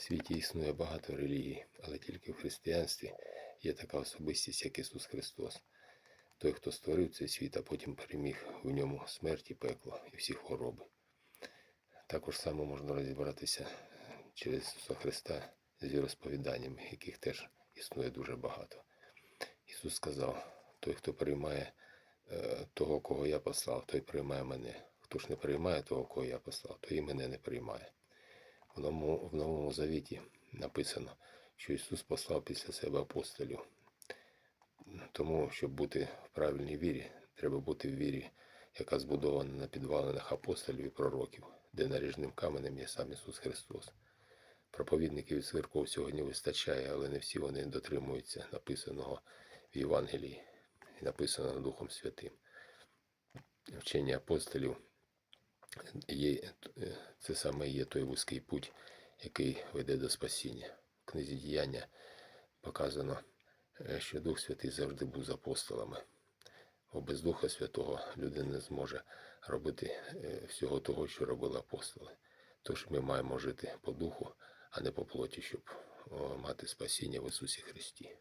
світі існує багато релігій, але тільки в християнстві є така особистість, як Ісус Христос. Той, хто створив цей світ, а потім переміг в ньому смерть і пекло і всі хвороби. Також само можна розібратися через Ісуса Христа з віросповіданнями, яких теж існує дуже багато. Ісус сказав: той, хто приймає е, того, кого я послав, той приймає мене. Хто ж не приймає того, кого я послав, той і мене не приймає. В новому, завіті написано, що Ісус послав після себе апостолів. Тому, щоб бути в правильній вірі, треба бути в вірі, яка збудована на підвалинах апостолів і пророків, де наріжним каменем є сам Ісус Христос. Проповідників і церков сьогодні вистачає, але не всі вони дотримуються написаного в Євангелії і написаного Духом Святим. Вчення апостолів є, е, це саме є той вузький путь, який веде до спасіння. В книзі діяння показано, е, що Дух Святий завжди був з апостолами. Бо без Духа Святого людина не зможе робити е, всього того, що робили апостоли. Тож ми маємо жити по духу, а не по плоті, щоб мати спасіння в Ісусі Христі.